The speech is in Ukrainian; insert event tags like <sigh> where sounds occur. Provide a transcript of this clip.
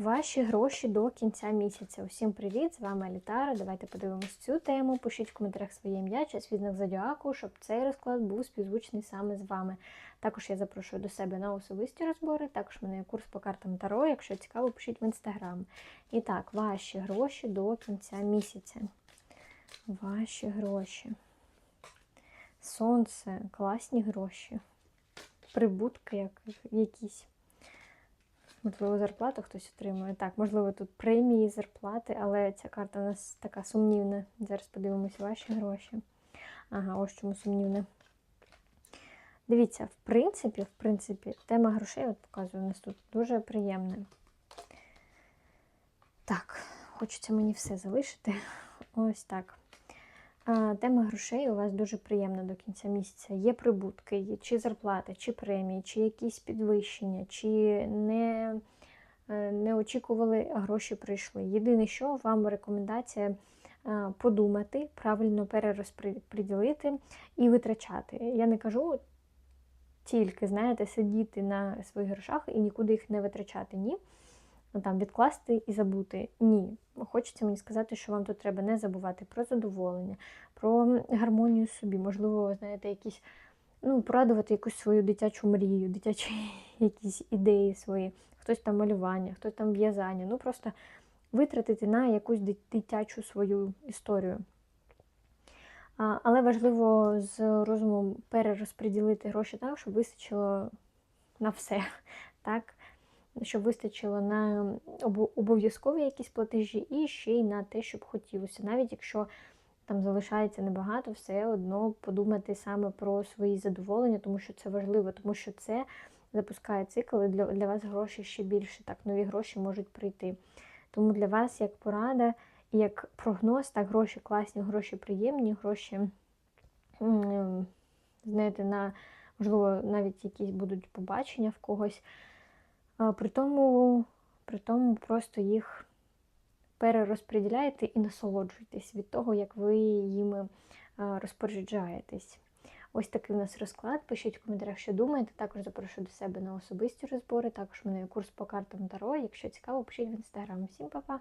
Ваші гроші до кінця місяця. Усім привіт! З вами Алітара. Давайте подивимось цю тему. Пишіть в коментарях своє ім'я, час відзнак зодіаку, щоб цей розклад був співзвучний саме з вами. Також я запрошую до себе на особисті розбори. Також в мене є курс по картам Таро. Якщо цікаво, пишіть в інстаграм. І так, ваші гроші до кінця місяця. Ваші гроші. Сонце, класні гроші. Прибутки як, якісь. Можливо, зарплату хтось отримує. Так, можливо, тут премії, зарплати, але ця карта у нас така сумнівна. Зараз подивимося ваші гроші. Ага, ось чому сумнівна. Дивіться, в принципі, в принципі, тема грошей, от показую, у нас тут дуже приємна. Так, хочеться мені все залишити. Ось так. Тема грошей у вас дуже приємна до кінця місяця. Є прибутки, чи зарплати, чи премії, чи якісь підвищення, чи не, е, не очікували, а гроші прийшли. Єдине, що вам рекомендація подумати, правильно перерозподілити і витрачати. Я не кажу тільки, знаєте, сидіти на своїх грошах і нікуди їх не витрачати. Ні. Ну, там відкласти і забути. Ні. Хочеться мені сказати, що вам тут треба не забувати про задоволення, про гармонію собі, можливо, знаєте, якісь, ну, порадувати якусь свою дитячу мрію, дитячі <laughs> якісь ідеї свої, хтось там малювання, хтось там в'язання. Ну, просто витратити на якусь дитячу свою історію. Але важливо з розумом перерозподілити гроші так, щоб вистачило на все. <laughs> так? Щоб вистачило на обов'язкові якісь платежі і ще й на те, щоб хотілося. Навіть якщо там залишається небагато, все одно подумати саме про свої задоволення, тому що це важливо, тому що це запускає цикл, і для, для вас гроші ще більше, так, нові гроші можуть прийти. Тому для вас як порада як прогноз, так, гроші класні, гроші приємні, гроші, знаєте, на, можливо, навіть якісь будуть побачення в когось. При тому, при тому просто їх перерозподіляєте і насолоджуєтесь від того, як ви їми розпоряджаєтесь. Ось такий у нас розклад. Пишіть в коментарях, що думаєте. Також запрошую до себе на особисті розбори. Також в мене є курс по картам Таро. Якщо цікаво, пишіть в інстаграм. Всім па-па!